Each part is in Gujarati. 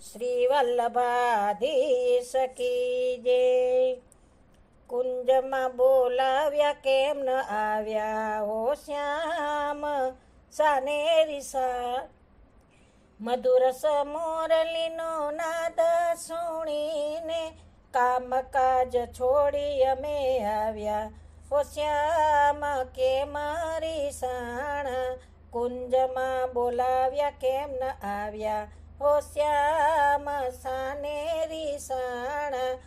શ્રી વલ્લભાધીશ કી જય. કુંજમાં બોલાવ્યા કેમ ન આવ્યા? હો શ્યામ સાનેરી સા મધુર સમોરલીનો નાદ સુણીને કામકાજ છોડી અમે આવ્યા. હો શ્યામ, કે મારી સાણા? કુંજમાં બોલાવ્યા કેમ ન આવ્યા? હો સાનેરી સાણા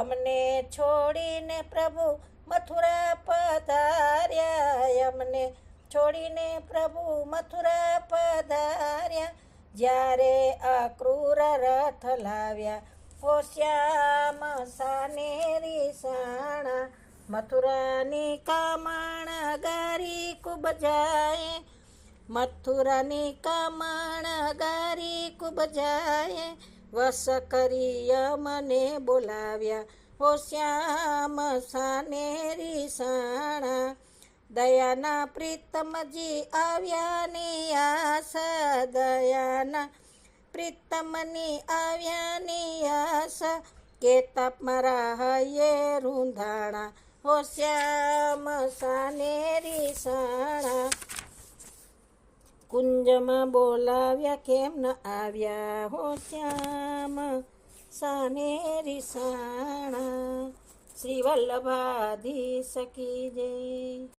અમને છોડીને પ્રભુ મથુરા પધાર્યા. અમને છોડીને પ્રભુ મથુરા પધાર્યા. જ્યારે અક્રૂર રથ લાવ્યા. શ્યામ સાનેરી સાણા મથુરાની કામણ ગારી કુબ જાય મથુરાની કમણ ગારી કુબ જાય. વસ કરી મને બોલાવ્યા, હો શ્યામ સાનેરી સાણા. દયાના પ્રીતમજી આવ્યા ની આશા દયાના પ્રીતમની આવ્યા ની આશા કે તપ મારા હયે રૂંધાણા? હો શ્યામ સાનેરી સાણા. કુંજમાં બોલાવ્યા કેમ ન આવ્યા? હો શ્યામ સાનેરી સાણા શ્રી વલ્લભાધીશ શકી જય.